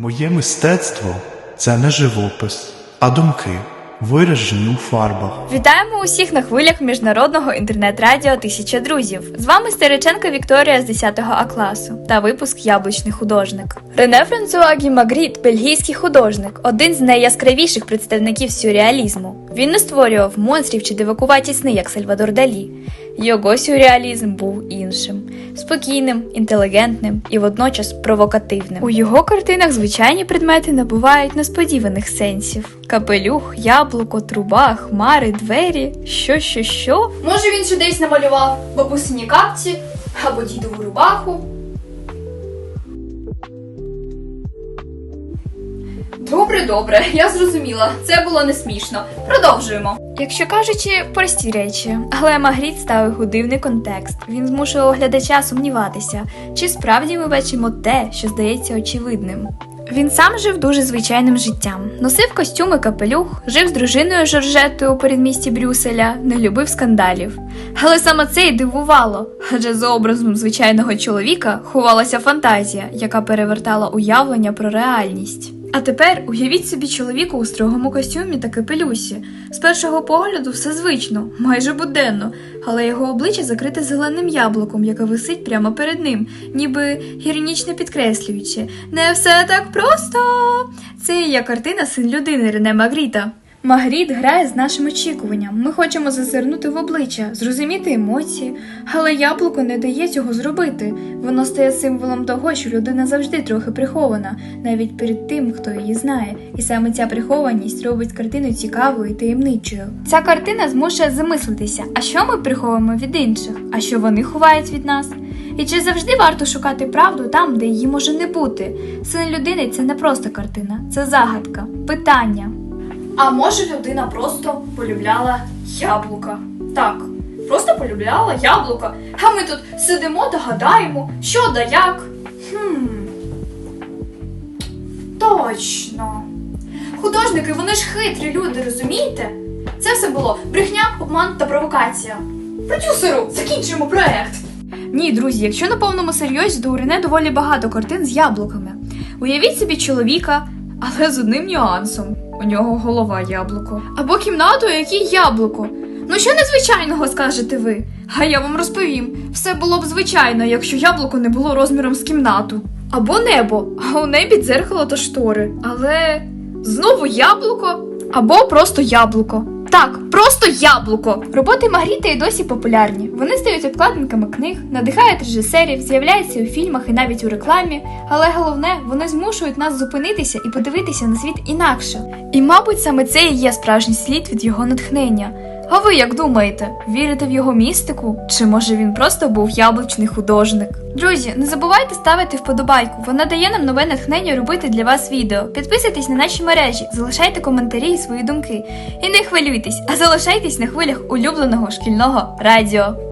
Моє мистецтво це не живопис, а думки, виражені у фарбах. Вітаємо усіх на хвилях міжнародного інтернет-радіо Тисяча друзів. З вами Стереченко Вікторія з 10 А класу та випуск Яблучний художник. Рене Франсуа Гімагріт, бельгійський художник, один з найяскравіших представників сюрреалізму. Він не створював монстрів чи дивакуваті сни, як Сальвадор Далі. Його сюрреалізм був іншим, спокійним, інтелігентним і водночас провокативним. У його картинах звичайні предмети набувають несподіваних сенсів: капелюх, яблуко, труба, хмари, двері. Що, що, що? Може він ще десь намалював бабусині капці або дідову рубаху. Добре, добре, я зрозуміла. Це було не смішно. Продовжуємо. Якщо кажучи, прості речі, але Магріт ставив у контекст. Він змушував глядача сумніватися, чи справді ми бачимо те, що здається очевидним. Він сам жив дуже звичайним життям, носив костюми капелюх, жив з дружиною Жоржетою у передмісті Брюсселя, не любив скандалів. Але саме це й дивувало, адже за образом звичайного чоловіка ховалася фантазія, яка перевертала уявлення про реальність. А тепер уявіть собі чоловіка у строгому костюмі та капелюсі. З першого погляду все звично, майже буденно, але його обличчя закрите зеленим яблуком, яке висить прямо перед ним, ніби гіронічно підкреслюючи. Не все так просто. Це є картина син людини Рене Магріта. Магріт грає з нашим очікуванням. Ми хочемо зазирнути в обличчя, зрозуміти емоції, але яблуко не дає цього зробити. Воно стає символом того, що людина завжди трохи прихована, навіть перед тим, хто її знає. І саме ця прихованість робить картину цікавою і таємничою. Ця картина змушує замислитися, а що ми приховуємо від інших, а що вони ховають від нас. І чи завжди варто шукати правду там, де її може не бути? Син людини це не просто картина, це загадка, питання. А може людина просто полюбляла яблука? Так, просто полюбляла яблука. А ми тут сидимо та гадаємо, що да як. Хм. Точно. Художники, вони ж хитрі люди, розумієте? Це все було брехня, обман та провокація. Продюсеру, закінчуємо проект. Ні, друзі, якщо на повному серйозі, то у Рене доволі багато картин з яблуками. Уявіть собі чоловіка, але з одним нюансом. У нього голова яблуко. Або кімнату, у якій яблуко. Ну що незвичайного скажете ви? А я вам розповім. Все було б звичайно, якщо яблуко не було розміром з кімнату. Або небо, а у небі дзеркало та штори. Але знову яблуко або просто яблуко. Так, просто яблуко. Роботи Магріта і досі популярні. Вони стають обкладинками книг, надихають режисерів, з'являються у фільмах і навіть у рекламі. Але головне, вони змушують нас зупинитися і подивитися на світ інакше. І, мабуть, саме це і є справжній слід від його натхнення. А ви як думаєте, вірите в його містику? Чи може він просто був яблучний художник? Друзі, не забувайте ставити вподобайку. Вона дає нам нове натхнення робити для вас відео. Підписуйтесь на наші мережі, залишайте коментарі і свої думки. І не хвилюйтесь, а залишайтесь на хвилях улюбленого шкільного радіо.